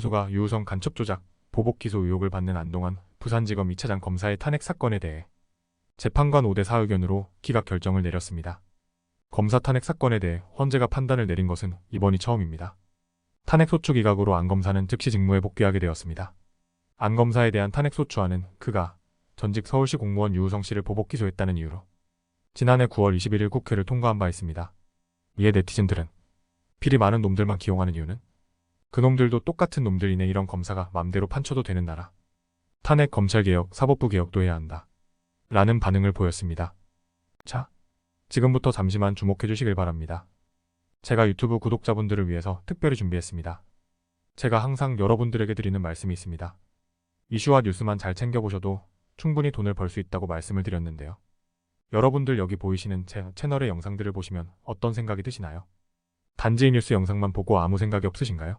소가 유우성 간첩 조작, 보복 기소 의혹을 받는 안동환 부산지검 2차장 검사의 탄핵 사건에 대해 재판관 5대 4 의견으로 기각 결정을 내렸습니다. 검사 탄핵 사건에 대해 헌재가 판단을 내린 것은 이번이 처음입니다. 탄핵 소추 기각으로 안 검사는 즉시 직무에 복귀하게 되었습니다. 안 검사에 대한 탄핵 소추안은 그가 전직 서울시 공무원 유우성 씨를 보복 기소했다는 이유로 지난해 9월 21일 국회를 통과한 바 있습니다. 이에 네티즌들은 필이 많은 놈들만 기용하는 이유는 그놈들도 똑같은 놈들이네 이런 검사가 맘대로 판쳐도 되는 나라. 탄핵 검찰개혁, 사법부 개혁도 해야 한다. 라는 반응을 보였습니다. 자, 지금부터 잠시만 주목해 주시길 바랍니다. 제가 유튜브 구독자분들을 위해서 특별히 준비했습니다. 제가 항상 여러분들에게 드리는 말씀이 있습니다. 이슈와 뉴스만 잘 챙겨보셔도 충분히 돈을 벌 수 있다고 말씀을 드렸는데요. 여러분들 여기 보이시는 제 채널의 영상들을 보시면 어떤 생각이 드시나요? 단지 뉴스 영상만 보고 아무 생각이 없으신가요?